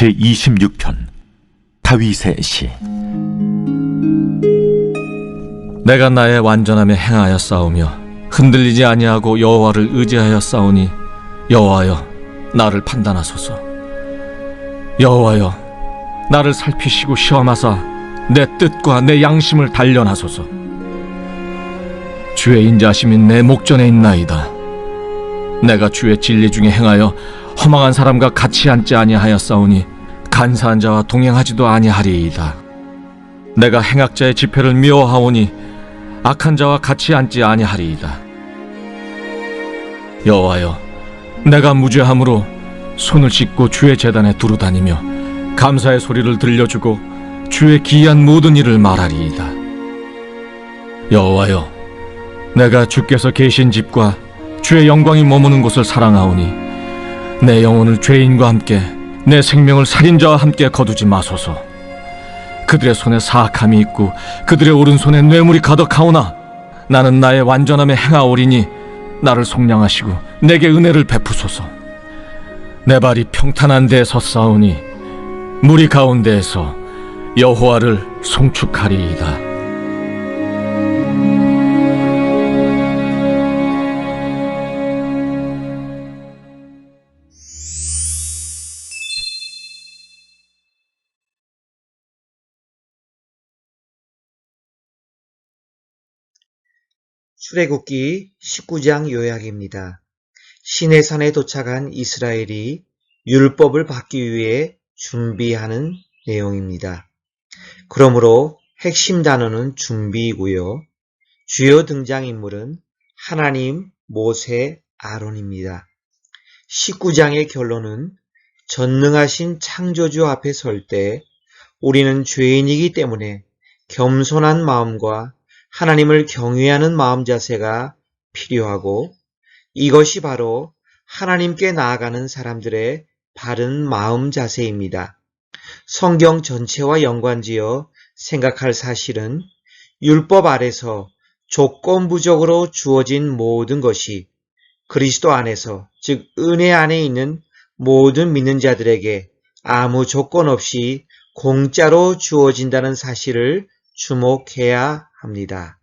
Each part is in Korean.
제26편 다윗의 시. 내가 나의 완전함에 행하여 싸우며 흔들리지 아니하고 여호와를 의지하여 싸우니 여호와여 나를 판단하소서. 여호와여 나를 살피시고 시험하사 내 뜻과 내 양심을 단련하소서. 주의 인자심이 내 목전에 있나이다. 내가 주의 진리 중에 행하여 허망한 사람과 같이 앉지 아니하여 싸우니 간사한 자와 동행하지도 아니하리이다 내가 행악자의 집회를 미워하오니 악한 자와 같이 앉지 아니하리이다. 여호와여, 내가 무죄함으로 손을 씻고 주의 재단에 두루 다니며 감사의 소리를 들려주고 주의 기이한 모든 일을 말하리이다. 여호와여, 내가 주께서 계신 집과 주의 영광이 머무는 곳을 사랑하오니 내 영혼을 죄인과 함께 내 생명을 살인자와 함께 거두지 마소서. 그들의 손에 사악함이 있고 그들의 오른손에 뇌물이 가득하오나 나는 나의 완전함에 행하오리니 나를 속량하시고 내게 은혜를 베푸소서 내 발이 평탄한 데에 섰사오니 무리 가운데에서 여호와를 송축하리이다 출애굽기 19장 요약입니다. 시내산에 도착한 이스라엘이 율법을 받기 위해 준비하는 내용입니다. 그러므로 핵심 단어는 준비이고요. 주요 등장인물은 하나님, 모세, 아론입니다. 19장의 결론은 전능하신 창조주 앞에 설 때 우리는 죄인이기 때문에 겸손한 마음과 하나님을 경외하는 마음 자세가 필요하고 이것이 바로 하나님께 나아가는 사람들의 바른 마음 자세입니다. 성경 전체와 연관지어 생각할 사실은 율법 아래서 조건부적으로 주어진 모든 것이 그리스도 안에서 즉 은혜 안에 있는 모든 믿는 자들에게 아무 조건 없이 공짜로 주어진다는 사실을 주목해야 합니다.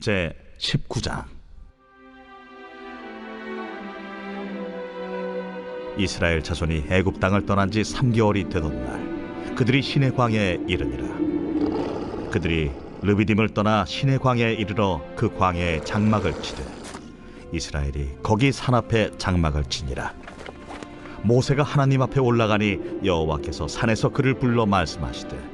제 19장. 이스라엘 자손이 애굽 땅을 떠난 지 3개월이 되던 날 그들이 시내 광야에 이르니라. 그들이 르비딤을 떠나 시내 광야에 이르러 그 광야에 장막을 치되 이스라엘이 거기 산 앞에 장막을 치니라. 모세가 하나님 앞에 올라가니 여호와께서 산에서 그를 불러 말씀하시되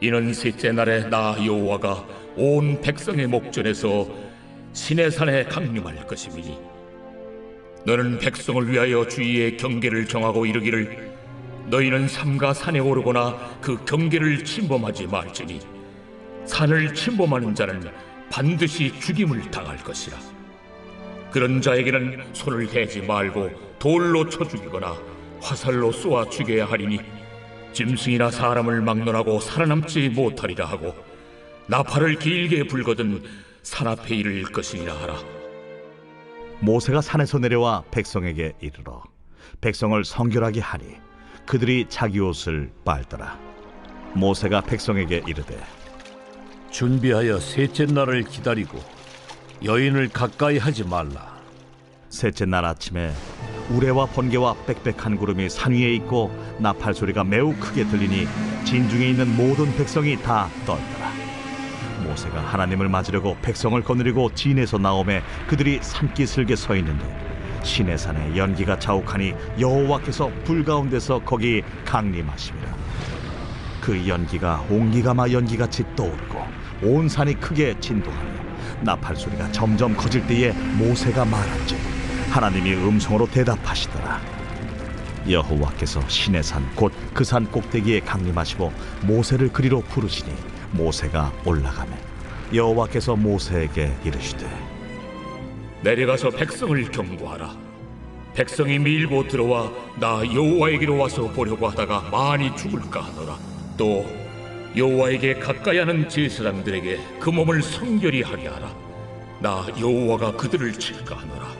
이는 셋째 날에 나 여호와가 온 백성의 목전에서 시내산에 강림할 것임이니 너는 백성을 위하여 주위의 경계를 정하고 이르기를 너희는 삼가 산에 오르거나 그 경계를 침범하지 말지니 산을 침범하는 자는 반드시 죽임을 당할 것이라. 그런 자에게는 손을 대지 말고 돌로 쳐 죽이거나 화살로 쏘아 죽여야 하리니 짐승이나 사람을 막론하고 살아남지 못하리라 하고 나팔을 길게 불거든 산 앞에 이를 것이니라 하라. 모세가 산에서 내려와 백성에게 이르러 백성을 성결하게 하니 그들이 자기 옷을 빨더라 모세가 백성에게 이르되 준비하여 셋째 날을 기다리고 여인을 가까이 하지 말라. 셋째 날 아침에 우레와 번개와 빽빽한 구름이 산 위에 있고 나팔 소리가 매우 크게 들리니 진중에 있는 모든 백성이 다 떨더라. 모세가 하나님을 맞으려고 백성을 거느리고 진에서 나오매 그들이 산기슭에 서 있는데 시내 산에 연기가 자욱하니 여호와께서 불 가운데서 거기 강림하심이라. 그 연기가 옹기가마 연기같이 떠오르고 온 산이 크게 진동하며 나팔 소리가 점점 커질 때에 모세가 말한즉 하나님이 음성으로 대답하시더라. 여호와께서 신의 산 곧 그 산 꼭대기에 강림하시고 모세를 그리로 부르시니 모세가 올라가매 여호와께서 모세에게 이르시되 내려가서 백성을 경고하라. 백성이 밀고 들어와 나 여호와에게로 와서 보려고 하다가 많이 죽을까 하노라. 또 여호와에게 가까이 하는 제사장들에게 그 몸을 성결히 하게 하라. 나 여호와가 그들을 칠까 하노라.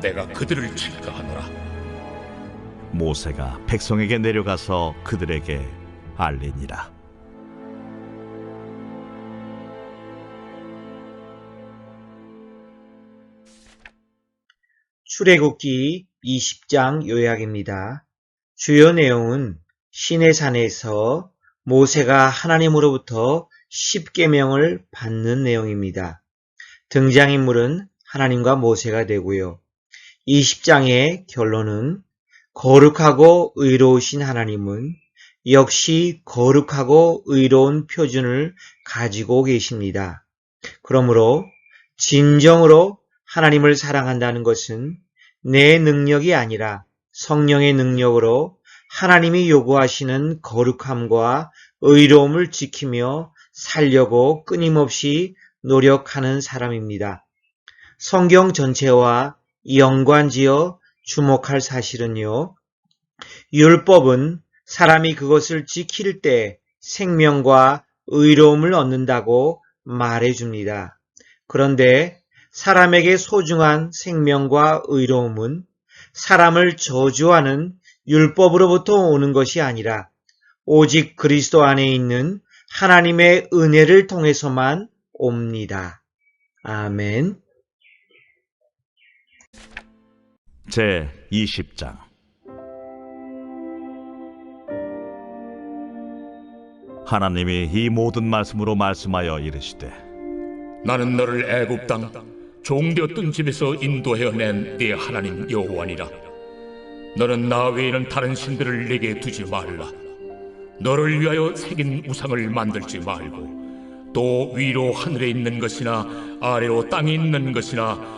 내가 그들을 칠까 하노라. 모세가 백성에게 내려가서 그들에게 알리니라 출애굽기 20장 요약입니다. 주요 내용은 시내 산에서 모세가 하나님으로부터 십계명을 받는 내용입니다. 등장인물은 하나님과 모세가 되고요. 20장의 결론은 거룩하고 의로우신 하나님은 역시 거룩하고 의로운 표준을 가지고 계십니다. 그러므로 진정으로 하나님을 사랑한다는 것은 내 능력이 아니라 성령의 능력으로 하나님이 요구하시는 거룩함과 의로움을 지키며 살려고 끊임없이 노력하는 사람입니다. 성경 전체와 연관지어 주목할 사실은요. 율법은 사람이 그것을 지킬 때 생명과 의로움을 얻는다고 말해줍니다. 그런데 사람에게 소중한 생명과 의로움은 사람을 저주하는 율법으로부터 오는 것이 아니라 오직 그리스도 안에 있는 하나님의 은혜를 통해서만 옵니다. 아멘. 제 20장 하나님이 이 모든 말씀으로 말씀하여 이르시되 나는 너를 애굽 땅 종되었던 집에서 인도하여 낸 네 하나님 여호와니라. 너는 나 외에는 다른 신들을 내게 두지 말라. 너를 위하여 새긴 우상을 만들지 말고 또 위로 하늘에 있는 것이나 아래로 땅에 있는 것이나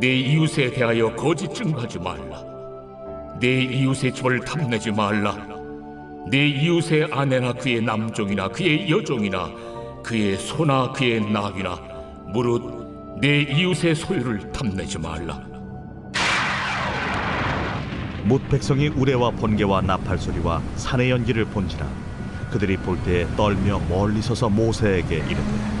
내 이웃에 대하여 거짓 증거하지 말라. 내 이웃의 집을 탐내지 말라. 내 이웃의 아내나 그의 남종이나 그의 여종이나 그의 소나 그의 낙이나 무릇 내 이웃의 소유를 탐내지 말라. 못 백성이 우레와 번개와 나팔 소리와 산의 연기를 본지라 그들이 볼 때에 떨며 멀리 서서 모세에게 이르되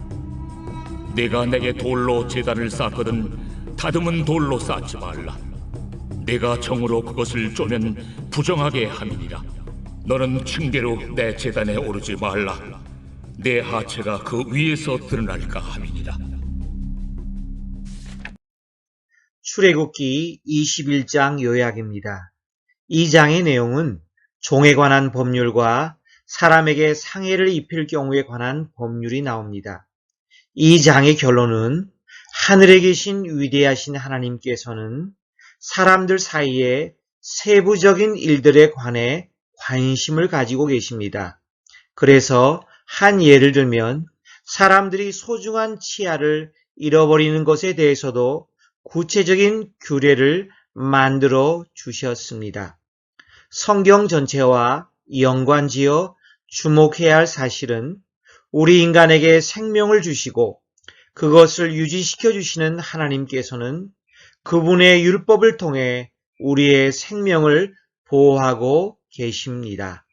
내가 내게 돌로 제단을 쌓거든 다듬은 돌로 쌓지 말라. 내가 정으로 그것을 쪼면 부정하게 함이니라. 너는 층계로 내 제단에 오르지 말라. 내 하체가 그 위에서 드러날까 함이니라. 출애굽기 21장 요약입니다. 이 장의 내용은 종에 관한 법률과 사람에게 상해를 입힐 경우에 관한 법률이 나옵니다. 이 장의 결론은 하늘에 계신 위대하신 하나님께서는 사람들 사이에 세부적인 일들에 관해 관심을 가지고 계십니다. 그래서 한 예를 들면 사람들이 소중한 치아를 잃어버리는 것에 대해서도 구체적인 규례를 만들어 주셨습니다. 성경 전체와 연관지어 주목해야 할 사실은 우리 인간에게 생명을 주시고 그것을 유지시켜 주시는 하나님께서는 그분의 율법을 통해 우리의 생명을 보호하고 계십니다.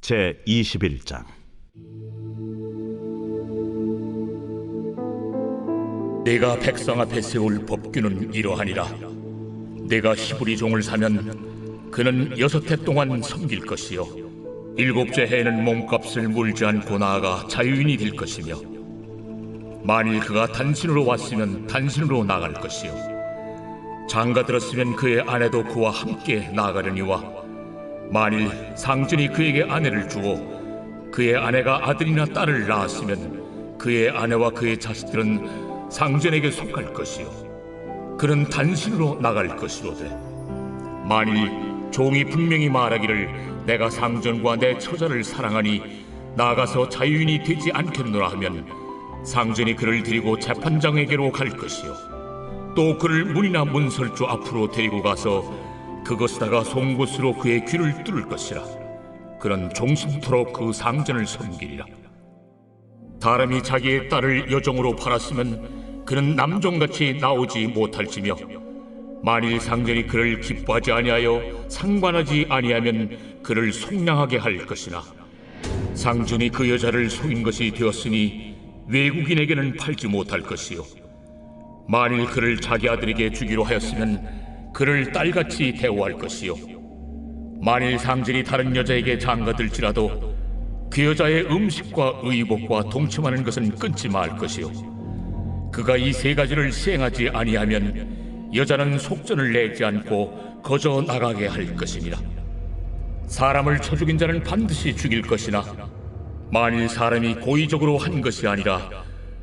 제 21장 내가 백성 앞에 세울 법규는 이러하니라. 내가 히브리 종을 사면 그는 여섯 해 동안 섬길 것이요 일곱째 해에는 몸값을 물지 않고 나아가 자유인이 될 것이며 만일 그가 단신으로 왔으면 단신으로 나갈 것이요. 장가 들었으면 그의 아내도 그와 함께 나가려니와 만일 상전이 그에게 아내를 주어 그의 아내가 아들이나 딸을 낳았으면 그의 아내와 그의 자식들은 상전에게 속할 것이요. 그는 단신으로 나갈 것이로되 만일 종이 분명히 말하기를 내가 상전과 내 처자를 사랑하니 나가서 자유인이 되지 않겠노라 하면 상전이 그를 데리고 재판장에게로 갈 것이요. 또 그를 문이나 문설주 앞으로 데리고 가서 그것에다가 송곳으로 그의 귀를 뚫을 것이라. 그는 종신토록 그 상전을 섬기리라. 사람이 자기의 딸을 여종으로 팔았으면 그는 남종같이 나오지 못할지며 만일 상전이 그를 기뻐하지 아니하여 상관하지 아니하면 그를 속량하게 할 것이나. 상전이 그 여자를 속인 것이 되었으니 외국인에게는 팔지 못할 것이요. 만일 그를 자기 아들에게 주기로 하였으면 그를 딸같이 대우할 것이요. 만일 상전이 다른 여자에게 장가들지라도 그 여자의 음식과 의복과 동침하는 것은 끊지 말 것이요. 그가 이 세 가지를 시행하지 아니하면 여자는 속전을 내지 않고 거저 나가게 할 것이니라 사람을 쳐 죽인 자는 반드시 죽일 것이나 만일 사람이 고의적으로 한 것이 아니라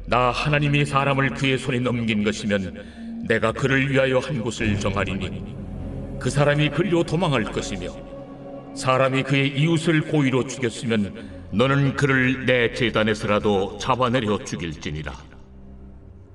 나 하나님이 사람을 그의 손에 넘긴 것이면 내가 그를 위하여 한 곳을 정하리니 그 사람이 그리로 도망할 것이며 사람이 그의 이웃을 고의로 죽였으면 너는 그를 내 재단에서라도 잡아내려 죽일지니라.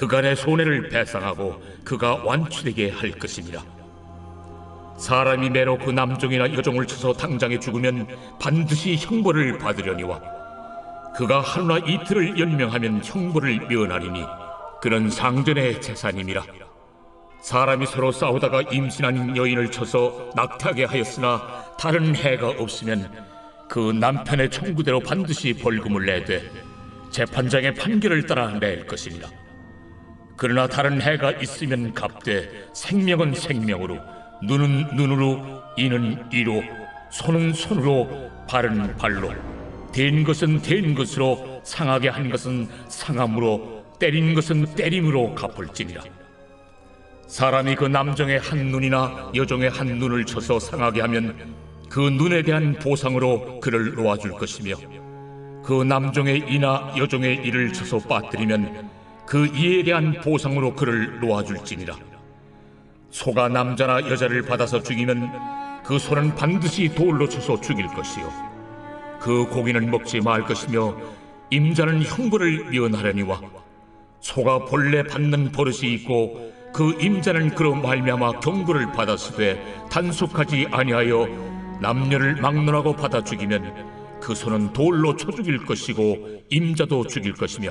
그간의 손해를 배상하고 그가 완치되게 할 것이니라 사람이 매로 그 남종이나 여종을 쳐서 당장에 죽으면 반드시 형벌을 받으려니와 그가 하루나 이틀을 연명하면 형벌을 면하리니 그는 상전의 재산임이라. 사람이 서로 싸우다가 임신한 여인을 쳐서 낙태하게 하였으나 다른 해가 없으면 그 남편의 청구대로 반드시 벌금을 내되 재판장의 판결을 따라 낼 것이니라 그러나 다른 해가 있으면 갚되 생명은 생명으로 눈은 눈으로 이는 이로 손은 손으로 발은 발로. 된 것은 된 것으로 상하게 한 것은 상함으로 때린 것은 때림으로 갚을지니라. 사람이 그 남정의 한 눈이나 여종의 한 눈을 쳐서 상하게 하면 그 눈에 대한 보상으로 그를 놓아줄 것이며 그 남종의 이나 여종의 이를 쳐서 빠뜨리면 그 이에 대한 보상으로 그를 놓아줄지니라. 소가 남자나 여자를 받아서 죽이면 그 소는 반드시 돌로 쳐서 죽일 것이요. 그 고기는 먹지 말 것이며 임자는 형벌을 면하려니와 소가 본래 받는 버릇이 있고 그 임자는 그로 말미암아 경고를 받았으되 단속하지 아니하여 남녀를 막론하고 받아 죽이면 그 소는 돌로 쳐 죽일 것이고 임자도 죽일 것이며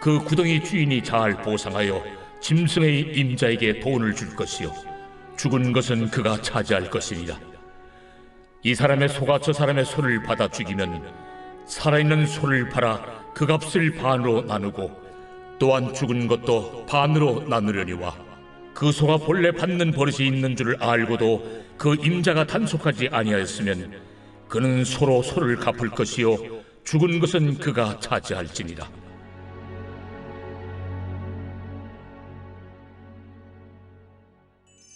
그 구덩이 주인이 잘 보상하여 짐승의 임자에게 돈을 줄 것이요. 죽은 것은 그가 차지할 것이니라 이 사람의 소가 저 사람의 소를 받아 죽이면 살아있는 소를 팔아 그 값을 반으로 나누고 또한 죽은 것도 반으로 나누려니와 그 소가 본래 받는 버릇이 있는 줄을 알고도 그 임자가 단속하지 아니하였으면 그는 소로 소를 갚을 것이요. 죽은 것은 그가 차지할지니라